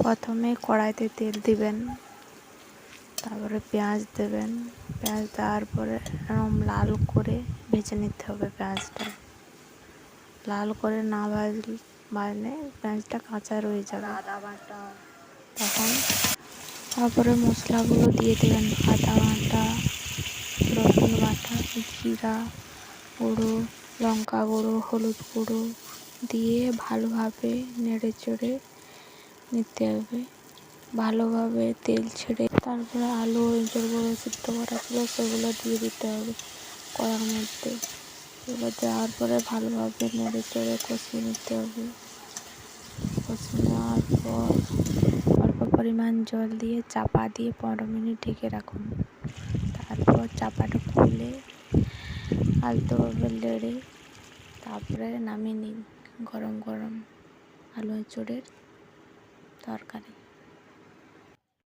প্রথমে কড়াইতে তেল দিবেন তারপরে পেঁয়াজ দেবেন। পেঁয়াজ দেওয়ার পরে এরকম লাল করে ভেজে নিতে হবে পেঁয়াজটা। লাল করে না ভাজলে ভাজলে পেঁয়াজটা কাঁচা রয়ে যাবে। তখন তারপরে মশলাগুলো দিয়ে দেবেন আদা বাটা রসুন বাটা জিরা গুঁড়ো লঙ্কা গুঁড়ো হলুদ গুঁড়ো দিয়ে ভালোভাবে নেড়ে চড়ে নিতে হবে। ভালোভাবে তেল ছেড়ে তারপরে আলু যেগুলো সিদ্ধ করা ছিল, সেগুলো দিয়ে দিতে হবে কড়ার মধ্যে। এগুলো দেওয়ার পরে ভালোভাবে নেড়ে চড়ে কষিয়ে নিতে হবে। কষিয়ে নেওয়ার পর অল্প পরিমাণ জল দিয়ে চাপা দিয়ে পনেরো মিনিট ঢেকে রাখুন। তারপর চাপাটা খুলে আলতোভাবে লেড়ে তারপরে নামিয়ে নিন গরম গরম আলু এঁচড়ের তরকারি